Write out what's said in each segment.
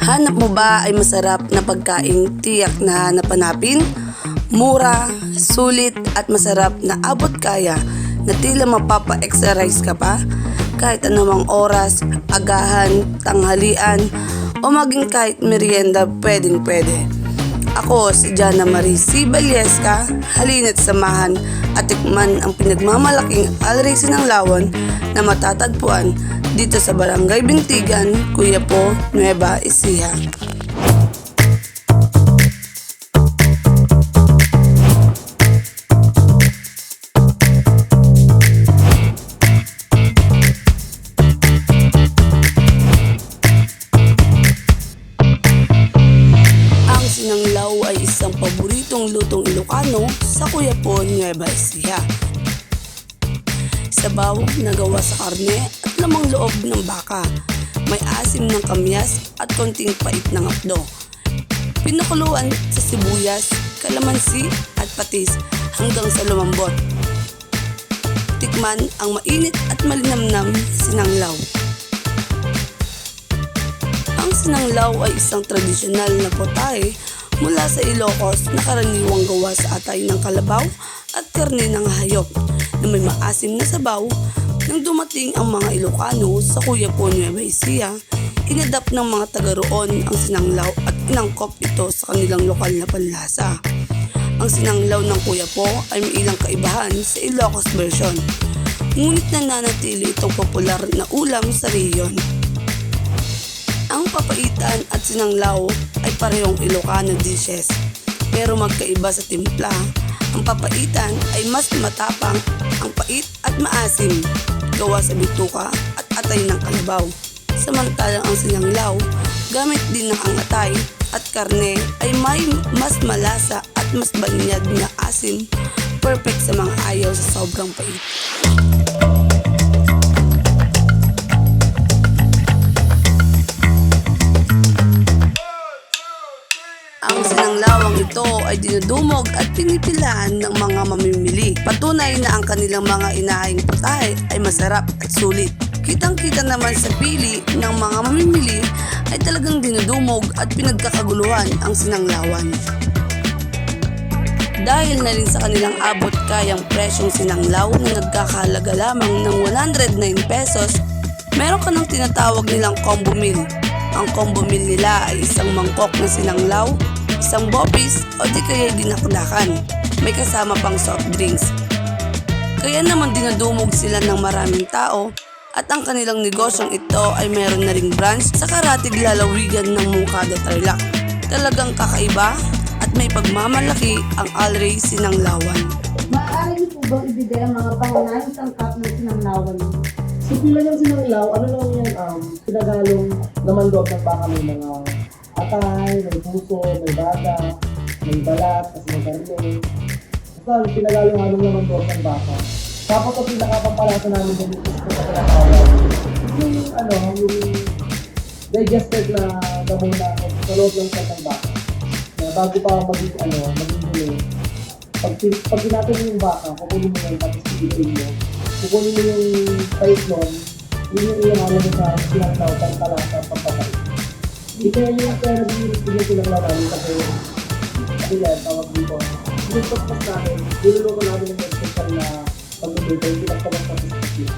Hanap mo ba ay masarap na pagkain tiyak na napanapin? Mura, sulit at masarap na abot kaya na tila mapapa-exercise ka pa? Kahit anumang oras, agahan, tanghalian, o maging kahit merienda pwedeng pwede. Ako si Jana Marie C. Balyeska, halina't samahan at tikman ang pinagmamalaking alresi ng lawon na matatagpuan dito sa Barangay Bintigan, Kuya Po, Nueva Ecija. Ang sinanglaw ay isang paboritong lutong Ilocano sa Kuya Po, Nueva Ecija. Sabaw na gawa sa karne at lamang loob ng baka. May asim ng kamyas at konting pait ng apdo. Pinakuluan sa sibuyas, kalamansi at patis hanggang sa lumambot. Tikman ang mainit at malinamnam na sinanglaw. Ang sinanglaw ay isang tradisyonal na potahe mula sa Ilocos na karaniwang gawa sa atay ng kalabaw at karne ng hayop na may maasim na sabaw. Nang dumating ang mga Ilocano sa Kuya Po Nueva Ecija, inadapt ng mga taga roon ang sinanglaw at inangkop ito sa kanilang lokal na panlasa. Ang sinanglaw ng Kuya Po ay may ilang kaibahan sa Ilocos version. Ngunit nananatili itong popular na ulam sa riyon. Ang papaitan at sinanglaw ay parehong Ilocano dishes. Pero magkaiba sa timpla. Ang papaitan ay mas matapang, ang pait at maasim. Gawa sa bituka at atay ng kalabaw. Samantalang ang sinanglaw, gamit din ng ang atay at karne ay may mas malasa at mas balinyad na asim. Perfect sa mga ayaw sa sobrang pait. Ang sinanglawang ito ay dinudumog at pinipilahan ng mga mamimili. Patunay na ang kanilang mga inahing putahe ay masarap at sulit. Kitang-kita naman sa pili ng mga mamimili ay talagang dinudumog at pinagkakaguluhan ang sinanglawan. Dahil na rin sa kanilang abot kayang presyong sinanglaw na nagkakahalaga lamang ng 109 pesos, meron ka ng tinatawag nilang combo meal. Ang combo meal nila ay isang mangkok na sinanglaw, isang bopis o di kaya dinakdakan. May kasama pang soft drinks. Kaya naman dinadumog sila ng maraming tao at ang kanilang negosyong ito ay meron na ring branch sa karatig lalawigan ng Mungkada Tarlac. Talagang kakaiba at may pagmamalaki ang Alray Sinanglawan. Maaari niyo po bang ibigay ang mga pangunahing sangkap ng sinanglawan? So pila niyang sinanglaw, ano lang yan, um, pinagalong naman loob ng baka may mga atay, may puso, may baga, may balat, kasi may karne. Basta pinagalong halong naman loob ng baka. Tapos ang pinakapampalasa namin din dito sa pinakawal, yung ano, yung digested na damo na sa loob ng tiyan ng baka. Na bago pa maging ano, maging huli, pag, pag tinatay mo yung baka, kukunin mo yun, tapos piliin mo. Kukunin mo yung pipe nun, yun yung iyahanan mo sa sinanglaw, pangkalasa, pampatay. Di kaya yung pera din yung sinanglaw namin kasi kasi yan, tawag dito. Yung paspas namin, niluluto namin ng special na pagluluto, yung pinagtabas na special.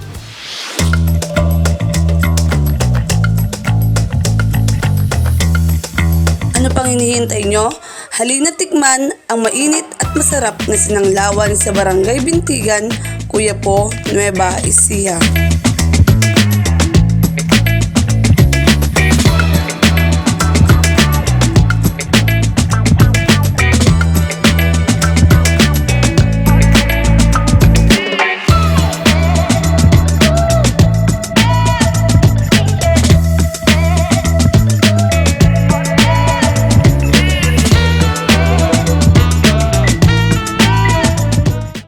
Ano pang hinihintay nyo? Halina tikman ang mainit at masarap na sinanglawan sa Barangay Bintigan, Kuya Po, Nueva Ecija.